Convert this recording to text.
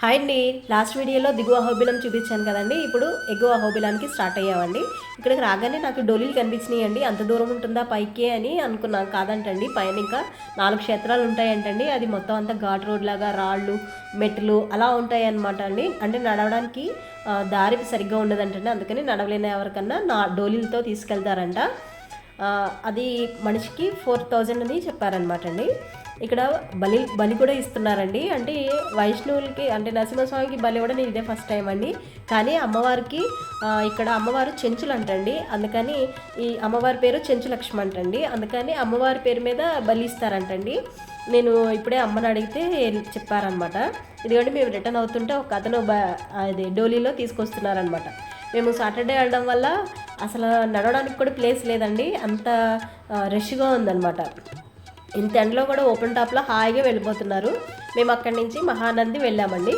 Hi అండి. Last వీడియోలో దిగువ హోబిలం చూపించాను కదండి. ఇప్పుడు ఎగువ అహోబిలానికి స్టార్ట్ అయ్యామండి. ఇక్కడికి రాగానే నాకు డోలీలు కనిపించినాయండి. అంత దూరం ఉంటుందా పైకి అని అనుకున్నాను కాదంటండి. పైన ఇంకా నాలుగు క్షేత్రాలు ఉంటాయంటండి. అది మొత్తం అంతా ఘాట్ రోడ్ లాగా రాళ్ళు మెట్లు అలా ఉంటాయి అనమాట అండి. అంటే నడవడానికి దారి సరిగ్గా ఉండదంటండి. అందుకని నడవలేని ఎవరికన్నా నా డోలీలతో తీసుకెళ్తారంట. అది మనిషికి ఫోర్ థౌజండ్ అని చెప్పారనమాట అండి. ఇక్కడ బలి బలి కూడా ఇస్తున్నారండి. అంటే వైష్ణవులకి అంటే నరసింహస్వామికి బలి కూడా నేను ఇదే ఫస్ట్ టైం అండి. కానీ అమ్మవారికి ఇక్కడ అమ్మవారు చెంచులు అంటండి అందుకని ఈ అమ్మవారి పేరు చెంచు లక్ష్మి అంటండి. అందుకని అమ్మవారి పేరు మీద బలి ఇస్తారంటండి. నేను ఇప్పుడే అమ్మని అడిగితే చెప్పారనమాట ఇదిగోండి మేము రిటర్న్ అవుతుంటే ఒక అతను బ అది డోలీలో తీసుకొస్తున్నారనమాట మేము సాటర్డే వెళ్ళడం వల్ల అసలు నడవడానికి కూడా ప్లేస్ లేదండి. అంత రష్గా ఉందన్నమాట. ఇంత ఎండలో కూడా ఓపెన్ టాప్లో హాయిగా వెళ్ళిపోతున్నారు. మేము అక్కడి నుంచి మహానంది వెళ్ళామండి.